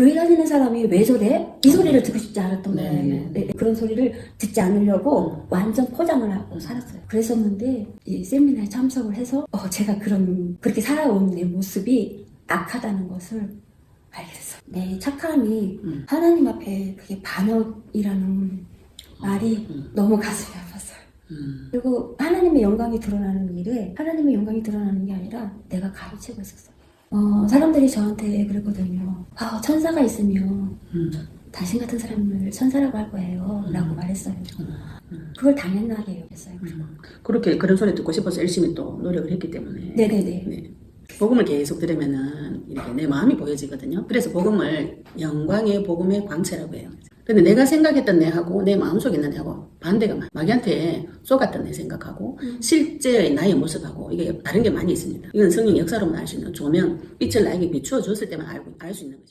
교회 다니는 사람이 왜 저래? 이 소리를 듣고 싶지 않았던 네, 거예요. 네. 네, 그런 소리를 듣지 않으려고 완전 포장을 하고 살았어요. 그랬었는데 이 세미나에 참석을 해서 어, 제가 그런 그렇게 살아온 내 모습이 악하다는 것을 알게 됐어요. 내 착함이 음. 하나님 앞에 그게 반역이라는 말이 음. 너무 가슴이 아팠어요. 음. 그리고 하나님의 영광이 드러나는 일에 하나님의 영광이 드러나는 게 아니라 내가 가르치고 있었어요. 어, 사람들이 저한테 그랬거든요. 아, 천사가 있으면 음. 당신 같은 사람을 천사라고 할 거예요. 라고 말했어요. 그걸 당연하게 여겼어요. 음. 그렇게 그런 소리 듣고 싶어서 열심히 또 노력을 했기 때문에. 네네네. 네. 복음을 계속 들으면은 이렇게 내 마음이 보여지거든요. 그래서 복음을 영광의 복음의 광채라고 해요. 근데 내가 생각했던 내하고 내 마음속에 있는 내하고 반대가 많아. 마귀한테 쏘갔던 내 생각하고 실제의 나의 모습하고 이게 다른 게 많이 있습니다. 이건 성령 역사로만 알 수 있는 조명, 빛을 나에게 비추어 줬을 때만 알고 알 수 있는 거죠.